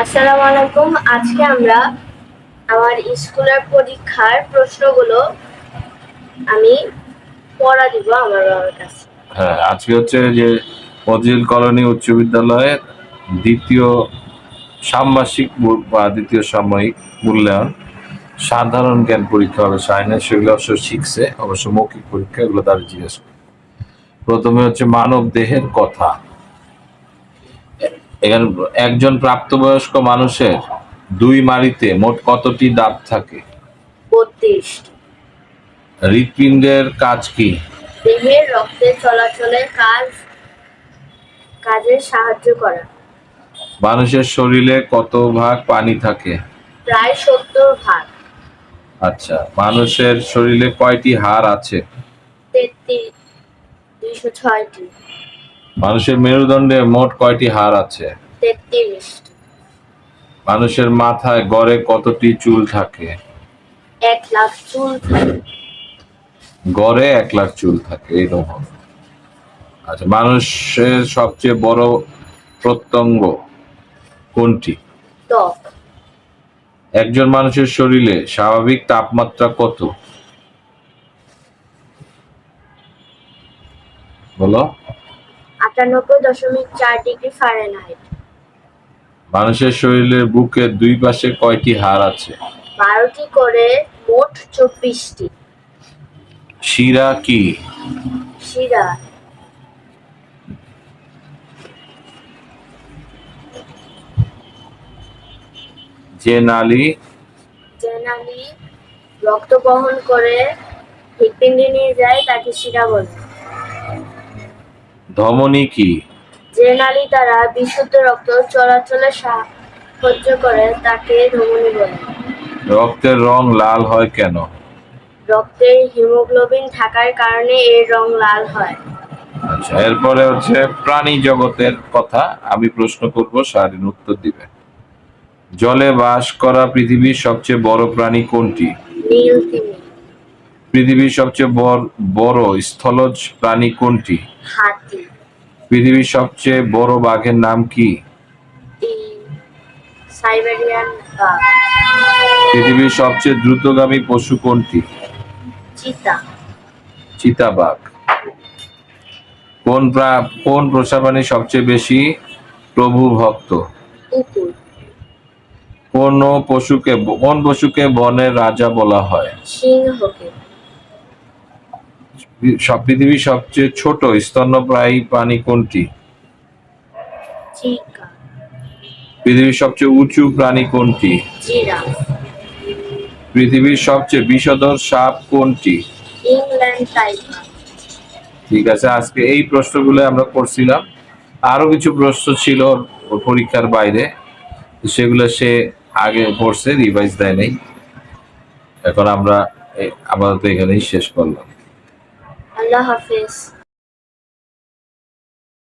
আসসালামু আলাইকুম। আজকে আমরা আমার স্কুলের পরীক্ষার প্রশ্নগুলো আমি পড়া দিব আমার বাবার কাছে। হ্যাঁ আজকে হচ্ছে যে কলোনি উচ্চ বিদ্যালয়ের দ্বিতীয় বা দ্বিতীয় সাময়িক মূল্যায়ন সাধারণ জ্ঞান পরীক্ষা হবে সাইনে। সেগুলো অবশ্য শিখছে, অবশ্য মৌখিক পরীক্ষা, এগুলো তারা জিজ্ঞেস করে। প্রথমে হচ্ছে মানব দেহের কথা। এখানে একজন প্রাপ্তবয়স্ক মানুষের দুই মাড়িতে মোট কতটি দাঁত থাকে? হৃৎপিণ্ডের কাজ কি? দেহের রক্তের চলাচলের কাজ কাজে সাহায্য করা। মানুষের শরীরে কত ভাগ পানি থাকে? প্রায় সত্তর ভাগ। আচ্ছা মানুষের শরীরে কয়টি হাড় আছে? তেত্রিশ দুইশো ছয়টি। মানুষের মেরুদণ্ডে মোট কয়টি হাড় আছে? মানুষের মাথায় গড়ে কতটি চুল থাকে? এক লাখ চুল থাকে। গড়ে এক লাখ চুল থাকে এইরকম। আচ্ছা মানুষের সবচেয়ে বড় প্রত্যঙ্গ কোনটি? একজন মানুষের শরীরে স্বাভাবিক তাপমাত্রা কত? বলো। আটানব্বই দশমিক চার ডিগ্রি ফারেনহাইট। মানুষের শরীরের বুকের দুই পাশে কয়টি হাড় আছে? বারোটি করে মোট চব্বিশটি। শিরা কি? শিরা। যে নালী জেনালি রক্ত বহন করে হৃৎপিণ্ডে নিয়ে যায় তাকে শিরা বলে। ধমনী কি? যে নালী দ্বারা বিশুদ্ধ রক্ত চলাচলে সাহায্য করে তাকে ধমনী বলে। রক্তের রং লাল হয় কেন? রক্তে হিমোগ্লোবিন থাকার কারণে এর রং লাল হয়। আচ্ছা এরপরে হচ্ছে প্রাণী জগতের কথা। আমি প্রশ্ন করব সারিন উত্তর দিবে জলে বাস করা পৃথিবীর সবচেয়ে বড় প্রাণী কোনটি? নীল তিমি। পৃথিবীর সবচেয়ে বড় স্থলজ প্রাণী কোনটি? পৃথিবীর সবচেয়ে বড় বাঘের নাম কি? পৃথিবীর সবচেয়ে দ্রুতগামী পশু কোনটি? চিতা। চিতাবাঘ কোন প্রা- কোন প্রাণী সবচেয়ে বেশি প্রভু ভক্ত? কোন পশুকে কোন পশুকে বনের রাজা বলা হয়? সিংহকে। সব পৃথিবীর সবচেয়ে ছোট স্তন্যপ্রায়ী প্রাণী কোনটি? পৃথিবীর সবচেয়ে উঁচু প্রাণী কোনটি? পৃথিবীর সবচেয়ে বিষধর সাপ কোনটি? ঠিক আছে আজকে এই প্রশ্নগুলো আমরা করছিলাম। আরও কিছু প্রশ্ন ছিল পরীক্ষার বাইরে সেগুলো সে আগে পড়ছে রিভাইজ দেয় নাই। এখন আমরা আপাতত এখানেই শেষ করলাম। আল্লাহ হাফেজ।